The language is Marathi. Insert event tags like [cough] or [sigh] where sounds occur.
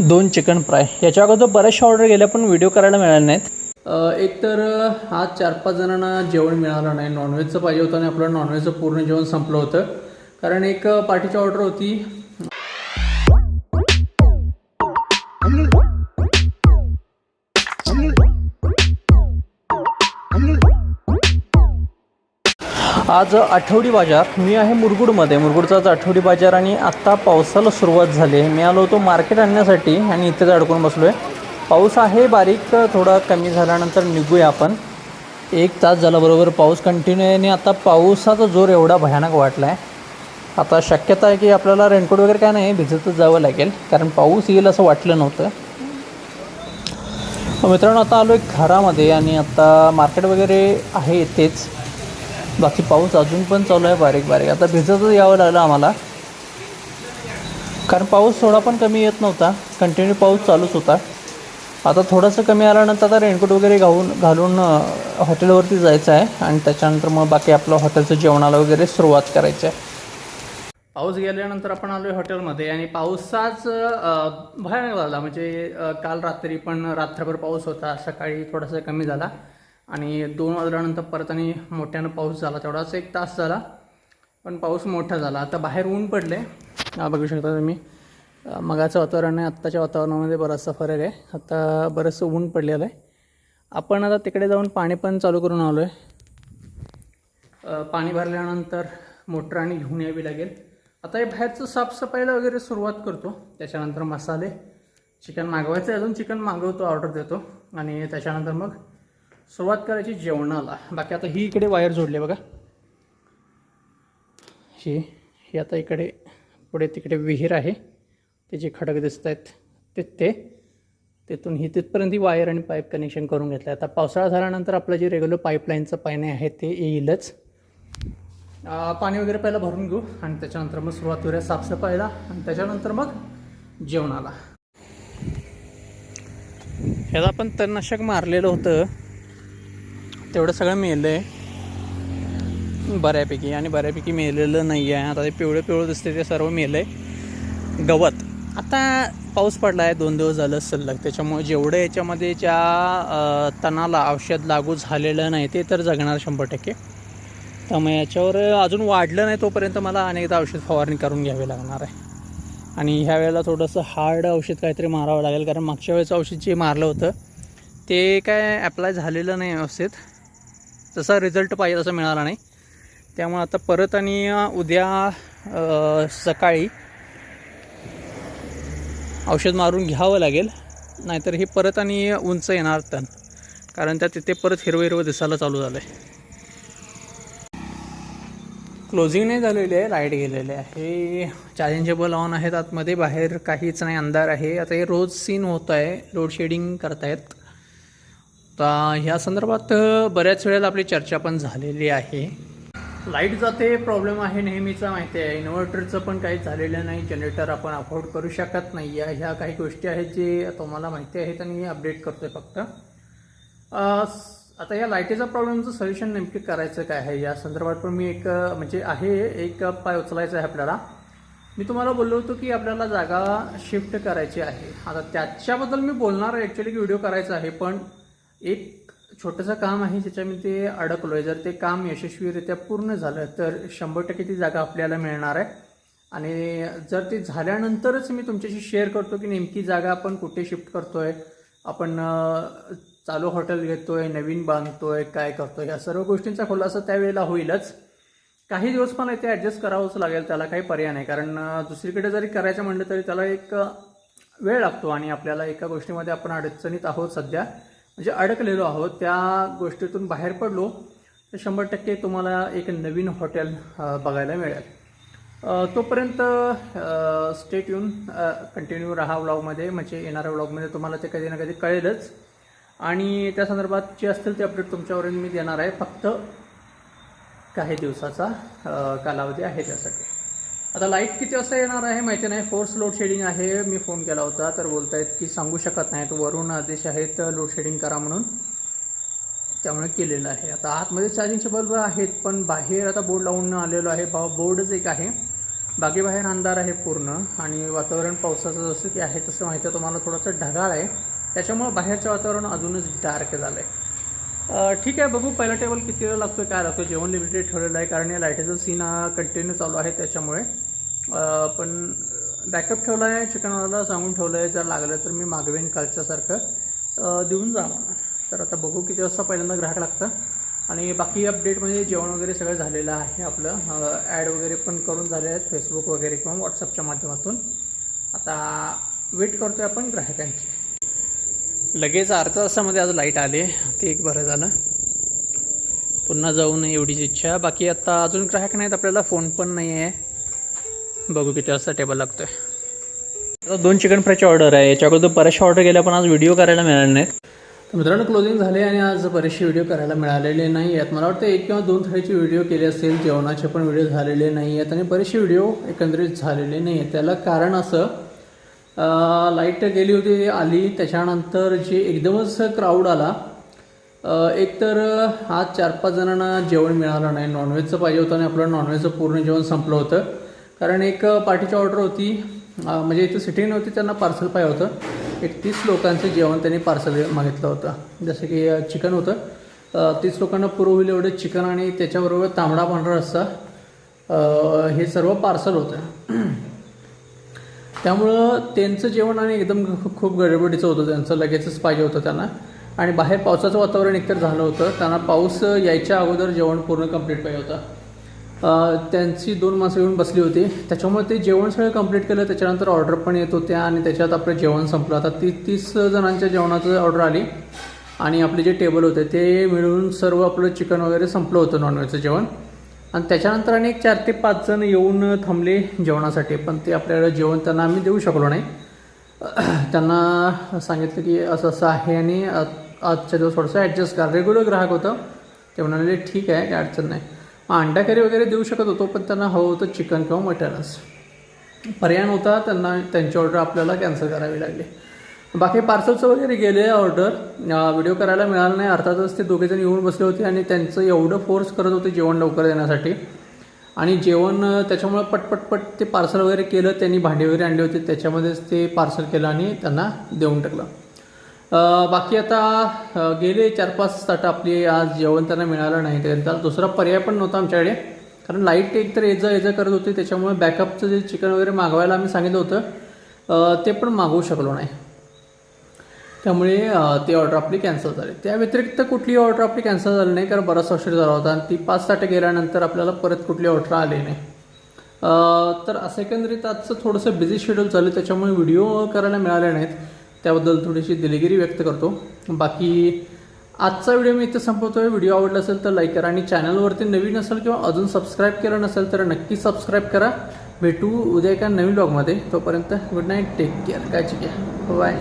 दोन चिकन फ्राय. याच्या अगोदर बऱ्याचशा ऑर्डर गेल्या पण व्हिडिओ करायला मिळाले नाहीत. एक तर आज चार पाच जणांना जेवण मिळालं नाही. नॉनव्हेजचं पाहिजे होतं आणि आपलं नॉनव्हेजचं पूर्ण जेवण संपलं होतं. कारण एक पार्टीची ऑर्डर होती. आज आठवडी बाजार. मी आहे मुरगुडमध्ये. मुरगुडचा आज आठवडी बाजार आणि आत्ता पावसाला सुरुवात झाली. आहे मी आलो होतो मार्केट आणण्यासाठी आणि इथेच अडकून बसलो आहे पाऊस आहे बारीक थोडा कमी झाल्यानंतर निघूया आपण. एक तास झाला बरोबर पाऊस कंटिन्यू आहे आणि आता पावसाचा जोर एवढा भयानक वाटला आहे आता शक्यता आहे की आपल्याला रेनकोट वगैरे काय नाही भिजतच जावं लागेल. कारण पाऊस येईल असं वाटलं नव्हतं. मित्रांनो आता आलो एक घरामध्ये आणि आता मार्केट वगैरे आहे तेच. बाकी पाऊस अजून पण चालू आहे बारीक बारीक. आता भिजतच यावं लागलं आम्हाला. कारण पाऊस थोडा पण कमी येत नव्हता. कंटिन्यू पाऊस चालूच होता. आता थोडंसं कमी आल्यानंतर आता रेनकोट वगैरे घालून घालून हॉटेलवरती जायचं आहे. आणि त्याच्यानंतर मग बाकी आपलं हॉटेलचं जेवणाला वगैरे सुरुवात करायची आहे. पाऊस गेल्यानंतर आपण आलो आहे हॉटेलमध्ये आणि पावसाच भयानक झाला. म्हणजे काल रात्री पण रात्रभर पाऊस होता. सकाळी थोडासा कमी झाला. आणि दोन वाजल्यानंतर परत आणि मोठ्यानं पाऊस झाला. तेवढाच एक तास झाला. पण पाऊस मोठा झाला. आता बाहेर ऊन पडले. हा बघू शकता तुम्ही. मगाचं वातावरण आहे आत्ताच्या वातावरणामध्ये बराचसा फरक आहे. आता बरंचसं ऊन पडलेलं आहे. आपण आता तिकडे जाऊन पाणी पण चालू करून आलो आहे पाणी भरल्यानंतर मोटर आणि घेऊन यावी लागेल. आता हे बाहेरचं साफसफाईला वगैरे सुरुवात करतो. त्याच्यानंतर मसाले. चिकन मागवायचं अजून. चिकन मागवतो ऑर्डर देतो. आणि त्याच्यानंतर मग सुरुवात करायची जेवणाला. बाकी आता ही इकडे वायर जोडली आहे बघा. ही ही आता इकडे पुढे तिकडे विहीर आहे. ते जे खडक दिसत आहेत ते ते तिथून ही तिथपर्यंत ही वायर आणि पाईप कनेक्शन करून घेतलं आहे आता पावसाळा झाल्यानंतर आपलं जे रेग्युलर पाईपलाईनचं पाणी आहे ते येईलच. पाणी वगैरे पहिला भरून घेऊ आणि त्याच्यानंतर मग सुरुवात करूया साफसफाईला आणि त्याच्यानंतर मग जेवणाला. ह्याला आपण तणनाशक मारलेलं होतं. तेवढं सगळं मेलं आहे बऱ्यापैकी आणि बऱ्यापैकी मेलेलं नाही आहे आता ते पिवळं पिवळं दिसते ते सर्व मेलं आहे गवत. आता पाऊस पडला आहे दोन दिवस झालं सलग. त्याच्यामुळे जेवढं याच्यामध्ये ज्या तणाला औषध लागू झालेलं नाही ते तर जगणार शंभर टक्के. त्यामुळे याच्यावर अजून वाढलं नाही तोपर्यंत मला अनेकदा औषध फवारणी करून घ्यावी लागणार आहे. आणि ह्या वेळेला थोडंसं हार्ड औषध काहीतरी मारावं लागेल कारण मागच्या वेळेचं औषध जे मारलं होतं ते काय ॲप्लाय झालेलं नाही व्यवस्थित. तसा रिझल्ट पाहिजे तसा मिळाला नाही. त्यामुळे आता परत आणि उद्या सकाळी औषध मारून घ्यावं लागेल. नाहीतर हे परत आणि उंच येणार तण. कारण त्या तिथे परत हिरवं हिरवं दिसायला चालू झालं आहे क्लोजिंग नाही झालेली आहे लाइट गेलेले आहे. चॅलेंजेबल ऑन आहेत आतमध्ये. बाहेर काहीच नाही अंधार आहे. आता हे रोज सीन होत आहे. लोड शेडिंग करतायत. तर ह्या संदर्भात बऱ्याच वेळेला आपली चर्चा पण झालेली आहे. लाइट जाते प्रॉब्लेम आहे नेहमीचा माहिती आहे. इन्व्हर्टरचं पण काही झालेलं नाही जनरेटर आपण अफोर्ड करू शकत नाही. आहे ह्या काही गोष्टी आहेत जे तुम्हाला माहिती आहेत आणि अपडेट करतो आहे फक्त आता या लाईटीचा प्रॉब्लेमचं सोल्युशन नेमकं करायचं काय आहे? या संदर्भात पण मी एक म्हणजे आहे एक पाय उचलायचा आहे आपल्याला. मी तुम्हाला बोललो होतो की आपल्याला जागा शिफ्ट करायची आहे. आता त्याच्याबद्दल मी बोलणार आहे. ॲक्च्युली की व्हिडिओ करायचा आहे. पण एक छोटंसं काम आहे ज्याच्यामध्ये अडकलो आहे जर ते काम यशस्वीरित्या पूर्ण झालं तर शंभर टक्के ती जागा आपल्याला मिळणार आहे. आणि जर ते झाल्यानंतरच मी तुमच्याशी शेअर करतो की नेमकी जागा आपण कुठे शिफ्ट करतो आहे आपण चालू हॉटेल घेतो आहे नवीन बांधतो आहे काय करतो आहे या सर्व गोष्टींचा खुलासा त्यावेळेला होईलच. काही दिवस पण ते ॲडजस्ट करावंच लागेल त्याला काही पर्याय नाही. कारण दुसरीकडे जरी करायचं म्हणलं तरी त्याला एक वेळ लागतो आणि आपल्याला एका गोष्टीमध्ये आपण अडचणीत आहोत सध्या. म्हणजे अडकलेलो आहोत. त्या गोष्टीतून बाहेर पडलो तर शंभर टक्के तुम्हाला एक नवीन हॉटेल बघायला मिळेल. तोपर्यंत स्टेट येऊन कंटिन्यू राहा व्लॉगमध्ये म्हणजे येणाऱ्या व्लॉगमध्ये तुम्हाला ते कधी ना कधी कळेलच. आणि त्या संदर्भात जे असतील ते अपडेट तुमच्यावरून मी देणार आहे. फक्त काही दिवसाचा कालावधी आहे त्यासाठी. आता लाइट किती वाजता येणार आहे माहिती नाही. फोर्स लोड शेडिंग आहे. मी फोन केला होता. तर बोलतायत की सांगू शकत नाहीत. वरून आदेश आहेत लोड शेडिंग करा म्हणून. त्यामुळे केलेलं आहे. आता आतमध्ये चार्जिंगचे बल्ब आहेत पण बाहेर आता बोर्ड लावून आलेलो आहे. बा बोर्डच एक आहे. बाकी बाहेर अंधार आहे पूर्ण. आणि वातावरण पावसाचं जसं की आहे तसं माहिती आहे. तुम्हाला थोडंसं ढगाळ आहे. त्याच्यामुळं बाहेरचं वातावरण अजूनच डार्क झालं आहे ठीक आहे बघू पहिला टेबल किती वेळ लागतो काय लागतो जेवण लिमिटेड ठेवलेलं आहे कारण या लाईटीचा सीन हा कंटिन्यू चालू आहे त्याच्यामुळे. पण बॅकअप ठेवला आहे चिकनवाला सांगून ठेवलं आहे जर लागलं तर मी मागवेन कालच्यासारखं. देऊन जा. तर आता बघू किती वाजता पहिल्यांदा ग्राहक लागतं. आणि बाकी अपडेटमध्ये म्हणजे जेवण वगैरे सगळं झालेलं आहे आपलं. ॲड वगैरे पण करून झाले आहेत फेसबुक वगैरे किंवा व्हॉट्सअपच्या माध्यमातून. आता वेट करतोय आपण ग्राहकांची. लगेच अर्धा तासामध्ये आज लाइट आले. ते एक बरं झालं. पुन्हा जाऊ नये एवढीच इच्छा. बाकी आता अजून ग्राहक नाहीत आपल्याला फोन पण नाही आहे बघू किती वाजता टेबल लागतो आता दोन चिकन फ्रायची ऑर्डर आहे. याच्या अगोदर बऱ्याचशा ऑर्डर केल्या पण आज व्हिडिओ करायला मिळाले नाहीत. तर मित्रांनो क्लोजिंग झाले आणि आज बरेचसे व्हिडिओ करायला मिळालेले नाही आहेत मला वाटतं एक किंवा दोन थाळीचे व्हिडिओ केले असतील. जेवणाचे पण व्हिडिओ झालेले नाही आहेत आणि बरेचसे व्हिडिओ एकंदरीत झालेले नाही आहेत त्याला कारण असं लाइट गेली होती आली. त्याच्यानंतर जे एकदमच क्राऊड आला एक तर आज चार पाच जणांना जेवण मिळालं नाही. नॉनव्हेजचं पाहिजे होतं आणि आपलं नॉनव्हेजचं पूर्ण जेवण संपलं होतं. कारण एक पार्टीची ऑर्डर होती. म्हणजे इथं सिटिंग नव्हती त्यांना पार्सल पाहिजे होतं. एक तीस लोकांचं जेवण त्यांनी पार्सल मागितलं होतं. जसं की चिकन होतं. तीस लोकांना पुरवलं एवढं चिकन आणि त्याच्याबरोबर तांबडा पांढरा रस्सा. हे सर्व पार्सल होतं. त्यामुळं त्यांचं जेवण आणि एकदम खूप गडबडीचं होतं. त्यांचं लगेचच पाहिजे होतं त्यांना. आणि बाहेर पावसाचं वातावरण एकतर झालं होतं. त्यांना पाऊस यायच्या अगोदर जेवण पूर्ण कंप्लीट पाहिजे होतं. त्यांची दोन माणसं येऊन बसली होती. त्याच्यामुळे ते जेवण सगळं कंप्लीट केलं. त्याच्यानंतर ऑर्डर पण येत होत्या आणि त्याच्यात आपलं जेवण संपलं. आता ती तीस जणांच्या जेवणाचं ऑर्डर आली. आणि आपले जे टेबल होते ते मिळून सर्व आपलं चिकन वगैरे संपलं होतं नॉनव्हेजचं जेवण. आणि त्याच्यानंतर आणि एक चार ते पाच जण येऊन थांबले जेवणासाठी पण ते आपल्याला जेवण त्यांना आम्ही देऊ शकलो नाही. [clears throat] त्यांना सांगितलं की असं असं आहे आणि आजच्या दिवस थोडंसं ॲडजस्ट करा. रेग्युलर ग्राहक होतं. ते म्हणाले ठीक आहे काय अडचण नाही. मग अंडा करी वगैरे देऊ शकत होतो पण त्यांना हवं होतं चिकन किंवा मटनच. पर्याय नव्हता त्यांना त्यांची ऑर्डर आपल्याला कॅन्सल करावी लागली. बाकी पार्सलचं वगैरे गेले ऑर्डर. व्हिडिओ करायला मिळाला नाही. अर्थातच ते दोघेजण येऊन बसले होते आणि त्यांचं एवढं फोर्स करत होते जेवण लवकर देण्यासाठी. आणि जेवण त्याच्यामुळं त्याच्यामुळे ते पार्सल वगैरे केलं. त्यांनी भांडे वगैरे आणले होते. त्याच्यामध्येच ते पार्सल केलं आणि त्यांना देऊन टाकलं. बाकी आता गेले चार पाच ताट आपली. आज जेवण त्यांना मिळालं नाही त्याला दुसरा पर्याय पण नव्हता आमच्याकडे. कारण लाइट एक तर एजा एजा करत होती. त्याच्यामुळे बॅकअपचं जे चिकन वगैरे मागवायला आम्ही सांगितलं होतं. ते पण मागवू शकलो नाही. त्यामुळे ती ऑर्डर आपली कॅन्सल झाली. त्या व्यतिरिक्त कुठली ऑर्डर आपली कॅन्सल झाली नाही कारण बराच उशीर झाला होता आणि ती पाच साठ गेल्यानंतर आपल्याला परत कुठली ऑर्डर आली नाही. तर असं एकंदरीत आजचं थोडंसं बिझी शेड्यूल झालं त्याच्यामुळे व्हिडिओ करायला मिळाले नाहीत. त्याबद्दल थोडीशी दिलगिरी व्यक्त करतो. बाकी आजचा व्हिडिओ मी इथे आहे व्हिडिओ आवडला असेल तर लाईक करा आणि चॅनलवरती नवीन असेल किंवा अजून सबस्क्राईब केलं नसेल तर नक्की सबस्क्राईब करा. भेटू उद्या एका नवीन ब्लॉगमध्ये तोपर्यंत गुड नाईट टेक केअर काळजी घ्या. बाय